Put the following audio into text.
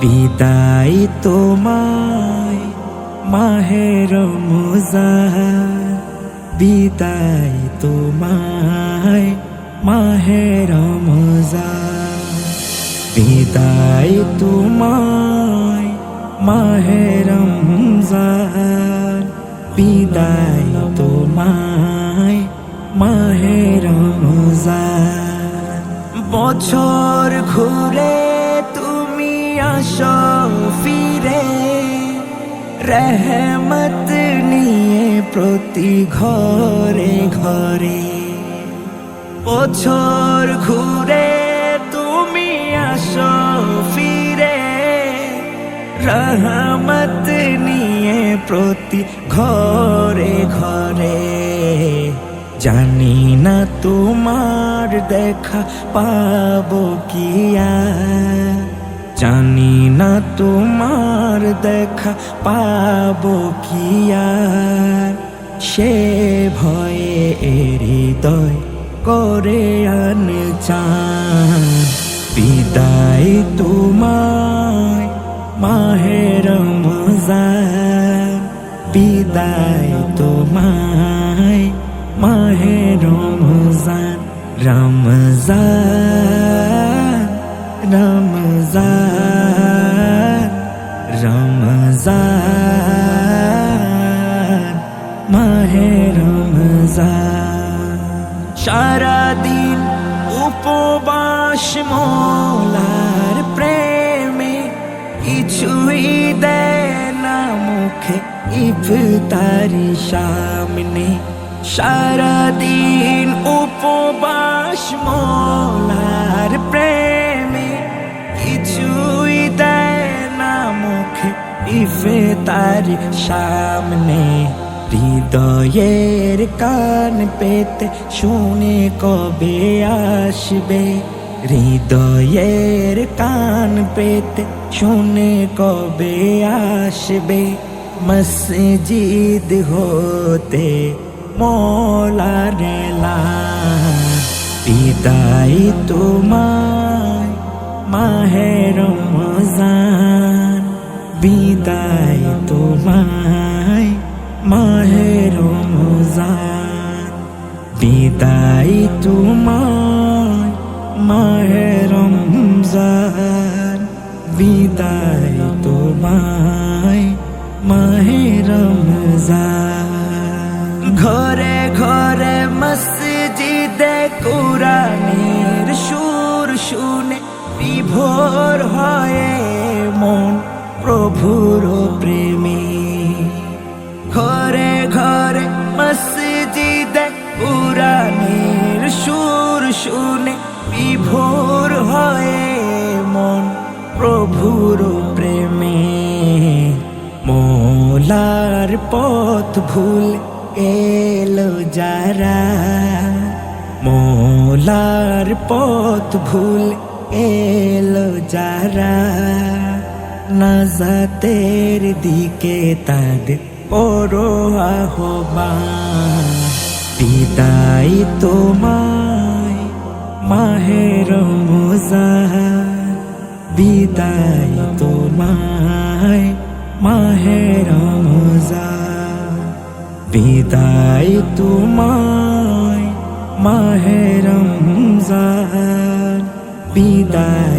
বিদায় তোমায় মাহের রমজান। বিদায় তোমায় মাহের রমজান। বিদায় তোমায় মাহের রমজান। বিদায় তোমায় মাহের রমজান। বছর ঘুরে আসো ফিরে রহমত নিয়ে প্রতি ঘরে ঘরে। বছর ঘুরে তুমি আসো ফিরে, রহমত নিয়ে প্রতি ঘরে ঘরে। জানি না তোমার দেখা পাবো কিয়া জানি না তোমার দেখা পাবো কিয়া সে ভয়ে হৃদয় করে আন চান বিদায় তোমায় মাহের রমজান। বিদায় তোমায় মাহের রমজান। রমজান। রমজান রমজান মাহে রমজান সারাদিন উপবাস মোলার প্রেমে কিছুই দেয় না মুখে ইফতারি সামনে। সারাদিন উপবাস মোলার ইফতারি সামনে হৃদয়ের কান পেতে শুনে কবে আসবে হৃদয়ের কান পেতে শুনে কবে আসবে মসজিদ হতে মোলার বিদায় তোমায় মাহের রমজান বিদায় তোমায়, মাহের রমজান। বিদায় তোমায়, মাহের রমজান। বিদায় তোমায়, মাহের রমজান। ঘরে ঘরে মসজিদে কোরআনের সুর শুনে বিভোর প্রভুর প্রেমী। ঘরে ঘরে মসজিদে কোরআনের সুর শুনে বিভোর হয়ে মন প্রভুর প্রেমে। মোলার পথ ভুল এলো যারা। মোলার পথ ভুল এলো যারা। নাজাতের দিকে তাদের পড়ো আহ্বান বিদায় তোমায় মাহের রমজান। বিদায় তোমায় মাহের রমজান। বিদায় তোমায় মাহের রমজান। বিদায়